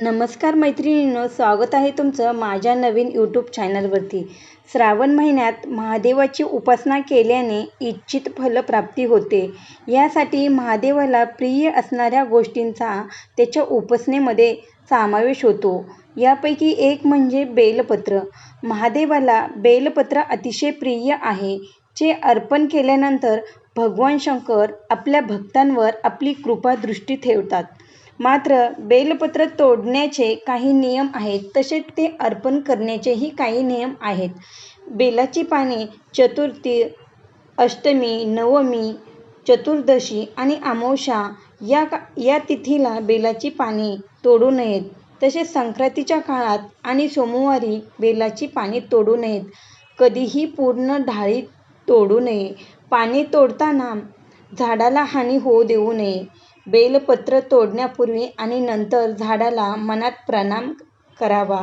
नमस्कार मैत्रिणींनो स्वागत आहे तुमचं माझ्या नवीन यूट्यूब चॅनलवरती श्रावण महिन्यात महादेवाची उपासना केल्याने इच्छित फलप्राप्ती होते. यासाठी महादेवाला प्रिय असणाऱ्या गोष्टींचा त्याच्या उपासनेमध्ये समावेश होतो. यापैकी एक म्हणजे बेलपत्र. महादेवाला बेलपत्र अतिशय प्रिय आहे. जे अर्पण केल्यानंतर भगवान शंकर आपल्या भक्तांवर आपली कृपादृष्टी ठेवतात. मात्र बेलपत्र तोडण्याचे काही नियम आहेत तसेच ते अर्पण करण्याचेही काही नियम आहेत. बेलाची पाने चतुर्थी अष्टमी नवमी चतुर्दशी आणि अमावस्या या का या तिथीला बेलाची पाने तोडू नयेत. तसेच संक्रांतीच्या काळात आणि सोमवारी बेलाची पाने तोडू नयेत. कधीही पूर्ण ढाळी तोडू नये. पाने तोडताना झाडाला हानी होऊ देऊ नये. बेलपत्र तोडण्यापूर्वी आणि नंतर झाडाला मनात प्रणाम करावा.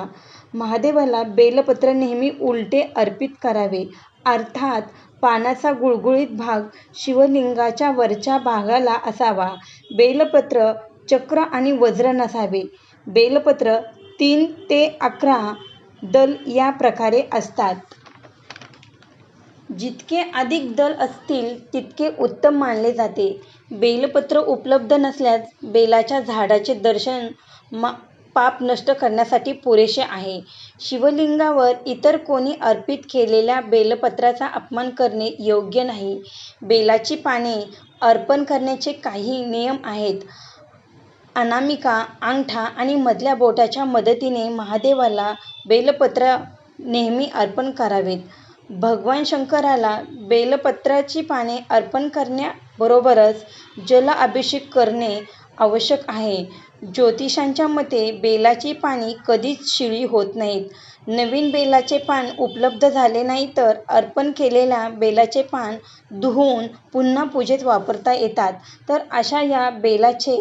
महादेवाला बेलपत्र नेहमी उलटे अर्पित करावे. अर्थात पानाचा गुळगुळीत भाग शिवलिंगाच्या वरच्या भागाला असावा. बेलपत्र चक्र आणि वज्र नसावे. बेलपत्र तीन ते अकरा दल या प्रकारे असतात. जितके अधिक दल असतील तितके उत्तम मानले जाते. बेलपत्र उपलब्ध नसल्यास बेलाच्या झाडाचे दर्शन मा पाप नष्ट करण्यासाठी पुरेसे आहे. शिवलिंगावर इतर कोणी अर्पित केलेल्या बेलपत्राचा अपमान करणे योग्य नाही. बेलाची पाने अर्पण करण्याचे काही नियम आहेत. अनामिका अंगठा आणि मधल्या बोटाच्या मदतीने महादेवाला बेलपत्र नेहमी अर्पण करावेत. भगवान शंकराला बेलपत्राची पाने अर्पण करण्याबरोबरच जल अभिषेक करणे आवश्यक आहे. ज्योतिषांच्या मते बेलाची पाने कधीच शिळी होत नाहीत. नवीन बेलाचे पान उपलब्ध झाले नाही तर अर्पण केलेल्या बेलाचे पान धुवून पुन्हा पूजेत वापरता येतात. तर अशा या बेलाचे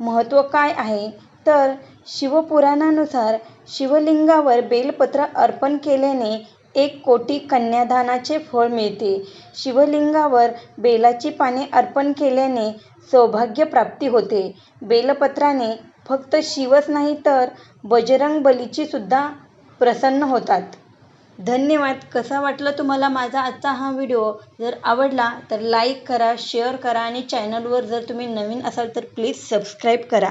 महत्त्व काय आहे? तर शिवपुराणानुसार शिवलिंगावर बेलपत्र अर्पण केल्याने एक कोटी कन्यादानाचे फळ मिळते. शिवलिंगावर बेलाची पाने अर्पण केल्याने सौभाग्य प्राप्ती होते. बेलपत्राने फक्त शिवच नाही तर बजरंगबलीचीसुद्धा प्रसन्न होतात. धन्यवाद. कसा वाटला तुम्हाला माझा आजचा हा व्हिडिओ? जर आवडला तर लाईक करा शेअर करा आणि चॅनलवर जर तुम्ही नवीन असाल तर प्लीज सबस्क्राईब करा.